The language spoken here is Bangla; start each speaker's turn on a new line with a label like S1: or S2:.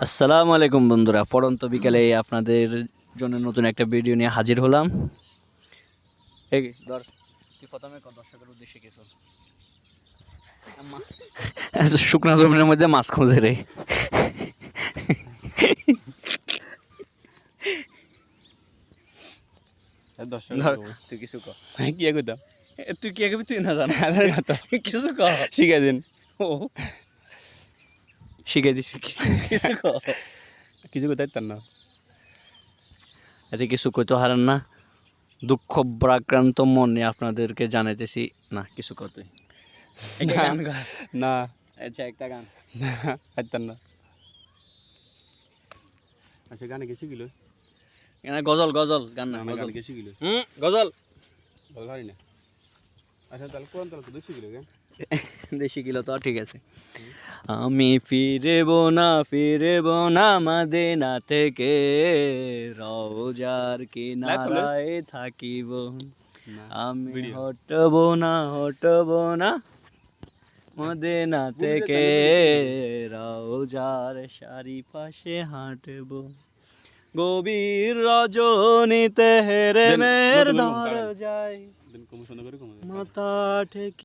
S1: আসসালামু আলাইকুম বন্ধুরা পড়ন্ত বিকালে আপনাদের জন্য নতুন একটা ভিডিও নিয়ে হাজির হলাম। এই ধর তুই প্রথমে কর দর্শকের উদ্দেশ্যে কিছু। শুকনা জমিনের মধ্যে মাছ খুঁজে রে। তুই কিছু কর।
S2: কি করতাম
S1: তুই কি তুই না জানো। কিছু কর।
S2: শিখাই দিন।
S1: ও। শিখে দিছি। কিছু
S2: কিছু না।
S1: এতে কিছু কইতে হারেন না? দুঃখ প্রাক্রান্ত মনে আপনাদেরকে জানাইতেছি। না কিছু কত
S2: না।
S1: গান আচ্ছা একটা গান।
S2: না পারতাম না। আচ্ছা গানে গেছি গেল
S1: এখানে গজল গজল গান না গজল।
S2: গানে গেছি গেল
S1: হুম গজল।
S2: ভালো হয় না। আচ্ছা তাহলে কোন তাহলে তো গেল কেন
S1: দেশি কিলো তো ঠিক আছে। আমি ফিরেব না ফিরেব না মাদেনা থেকে রওজার কিনারায় থাকিব। আমি. হটব না হটব না মদিনা থেকে রওজার সারি পাশে হাঁটব। গভীর রজনীতে হেরে মের ধর। যায়
S2: কম।
S1: মাথা ঠেকে